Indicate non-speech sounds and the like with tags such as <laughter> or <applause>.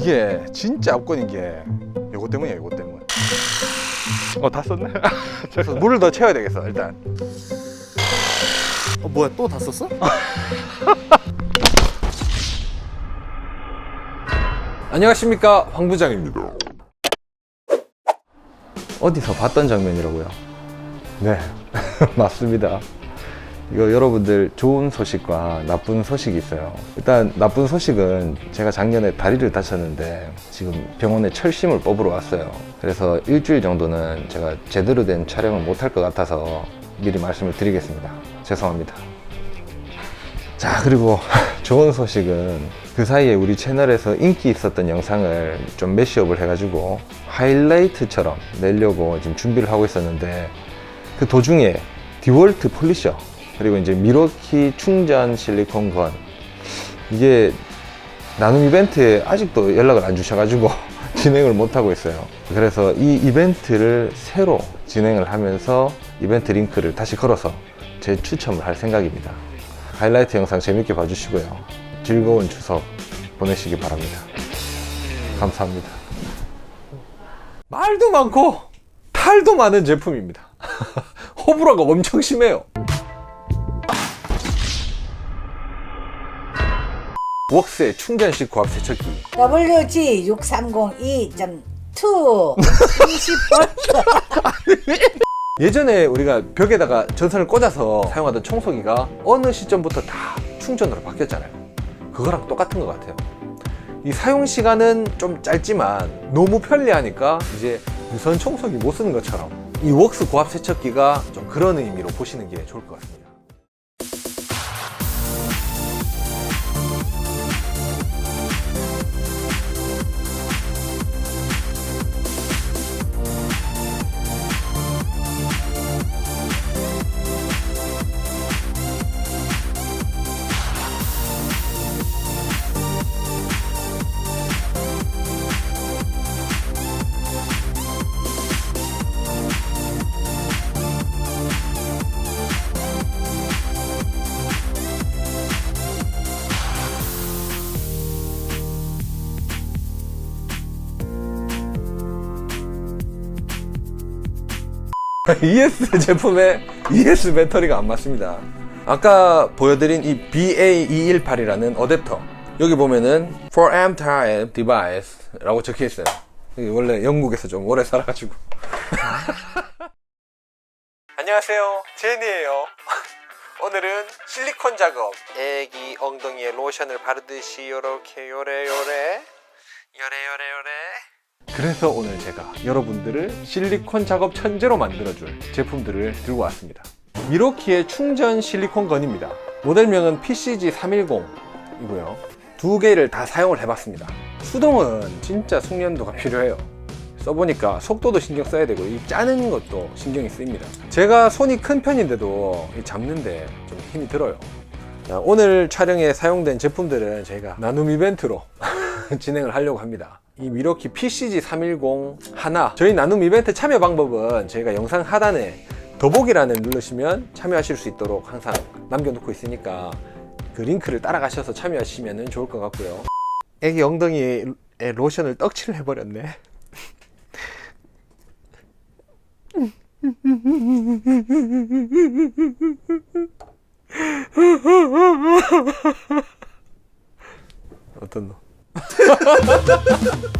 이게 진짜 압권인 게 요거 때문이야 요거 때문. 어 다 썼네 <laughs> 그래서 물을 더 채워야 되겠어 일단. 어 뭐야 또 다 썼어? <laughs> 안녕하십니까 황 부장입니다. 어디서 봤던 장면이라고요? 네 <laughs> 맞습니다 이거 여러분들 좋은 소식과 나쁜 소식이 있어요. 일단 나쁜 소식은 제가 작년에 다리를 다쳤는데 지금 병원에 철심을 뽑으러 왔어요. 그래서 일주일 정도는 제가 제대로 된 촬영을 못할 것 같아서 미리 말씀을 드리겠습니다. 죄송합니다. 자 그리고 <laughs> 좋은 소식은 그 사이에 우리 채널에서 인기 있었던 영상을 좀 매시업을 해가지고 하이라이트처럼 내려고 지금 준비를 하고 있었는데 그 도중에 디월트 폴리셔 그리고 이제 미러키 충전 실리콘 건 이게 나눔 이벤트에 아직도 연락을 안 주셔가지고 <laughs> 진행을 못 하고 있어요. 그래서 이 이벤트를 새로 진행을 하면서 이벤트 링크를 다시 걸어서 재추첨을 할 생각입니다. 하이라이트 영상 재밌게 봐주시고요. 즐거운 추석 보내시기 바랍니다. 감사합니다. 말도 많고 탈도 많은 제품입니다. <laughs> 호불호가 엄청 심해요. 웍스의 충전식 고압 세척기 WG6302.2 20V <laughs> 예전에 우리가 벽에다가 전선을 꽂아서 사용하던 청소기가 어느 시점부터 다 충전으로 바뀌었잖아요. 그거랑 똑같은 것 같아요. 이 사용 시간은 좀 짧지만 너무 편리하니까 이제 무선 청소기 못 쓰는 것처럼 이 웍스 고압 세척기가 좀 그런 의미로 보시는 게 좋을 것 같습니다. <laughs> ES 제품에 ES 배터리가 안 맞습니다. 아까 보여드린 이 BA218이라는 어댑터 여기 보면은 4M type device라고 적혀 있어요. 원래 영국에서 좀 오래 살아가지고. <laughs> 안녕하세요, 제니예요. <laughs> 오늘은 실리콘 작업. 애기 엉덩이에 로션을 바르듯이 요렇게 요래 요래 요래 요래 요래. 그래서 오늘 제가 여러분들을 실리콘 작업 천재로 만들어줄 제품들을 들고 왔습니다. 미로키의 충전 실리콘 건입니다. 모델명은 PCG310이고요. 두 개를 다 사용을 해봤습니다. 수동은 진짜 숙련도가 필요해요. 써보니까 속도도 신경 써야 되고 이 짜는 것도 신경이 쓰입니다. 제가 손이 큰 편인데도 이 잡는데 좀 힘이 들어요. 자, 오늘 촬영에 사용된 제품들은 저희가 나눔 이벤트로 <laughs> 진행을 하려고 합니다. 이 미러키 PCG310 하나 저희 나눔 이벤트 참여 방법은 저희가 영상 하단에 더보기란을 누르시면 참여하실 수 있도록 항상 남겨놓고 있으니까 그 링크를 따라가셔서 참여하시면 좋을 것 같고요. 애기 엉덩이에 로션을 떡칠을 해버렸네. <laughs> 어떤 너? ハハハハ!